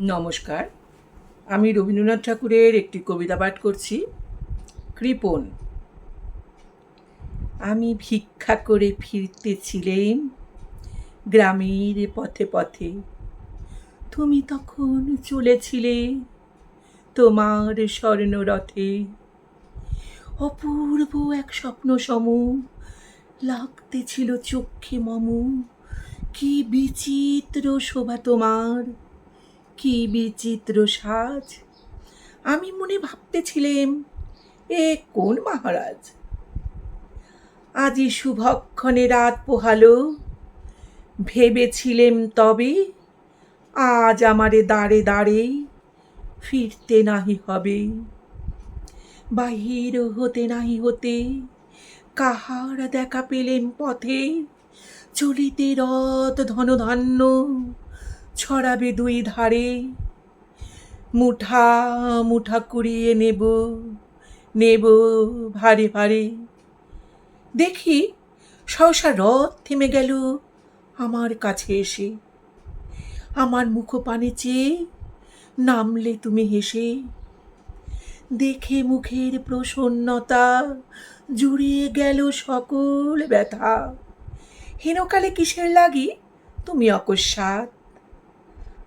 নমস্কার। আমি রবীন্দ্রনাথ ঠাকুরের একটি কবিতা পাঠ করছি। কৃপণ আমি ভিক্ষা করে ফিরতেছিলেম গ্রামের পথে পথে। তুমি তখন চলেছিলে তোমার স্বর্ণরথে। অপূর্ব এক স্বপ্ন সম লাগতেছিল চক্ষে মম। কি বিচিত্র শোভা তোমার। কি বিচিত্র সাজ। আমি মনে ভাবতেছিলেম, এ কোন মহারাজ? আজি শুভক্ষণে রাত পোহালো। ভেবেছিলেম তবে আজ আমারে দাঁড়ে দাঁড়ে ফিরতে নাহি হবে। বাহির হতে নাহি হতে কাহার দেখা পেলেম পথে, চলিতে রথ ধনধান্য। ছড়াবে দুই ধারে। মুঠা মুঠা কুড়িয়ে নেব নেব ভারে ভারে। দেখি সহসা রথ থেমে গেল আমার কাছে এসে। আমার মুখপানে চেয়ে নামলে তুমি হেসে। দেখে মুখের প্রসন্নতা জুড়িয়ে গেল সকল ব্যথা। হেনকালে কিসের লাগি? তুমি অকস্মাৎ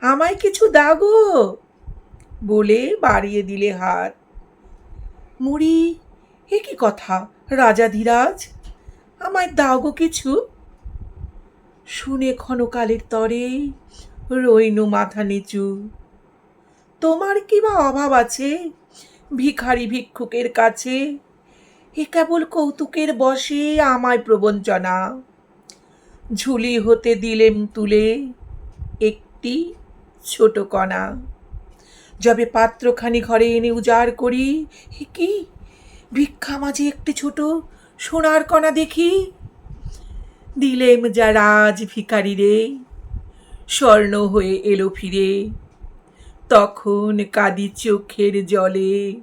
আমায় কিছু দাগো বলে বাড়িয়ে দিলে হাত মুড়ি, এ কি কথা রাজাধিরাজ আমায় দাগো কিছু। শুনে ক্ষণকালের তরে রইনু মাথা নিচু। তোমার কি বা অভাব আছে, ভিখারি ভিক্ষুকের কাছে? এ কেবল কৌতুকের বসে আমায় প্রবঞ্চনা ঝুলি হতে দিলেম তুলে একটি ছোট কণা। যবে পাত্রখানি ঘরে এনে উজাড় করি, হে কি? ভিক্ষা মাঝে একটি ছোট সোনার কণা দেখি। দিলেম যা রাজ ভিকারি রে, স্বর্ণ হয়ে এলো ফিরে। তখন কাদি চোখের জলে,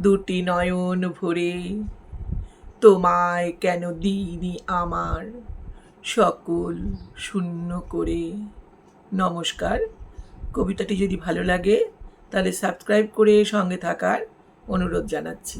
দুটি নয়ন ভরে। তোমায় কেন দিইনি আমার সকল শূন্য করে? নমস্কার। কবিতাটি যদি ভালো লাগে তাহলে সাবস্ক্রাইব করে সঙ্গে থাকার অনুরোধ জানাচ্ছি।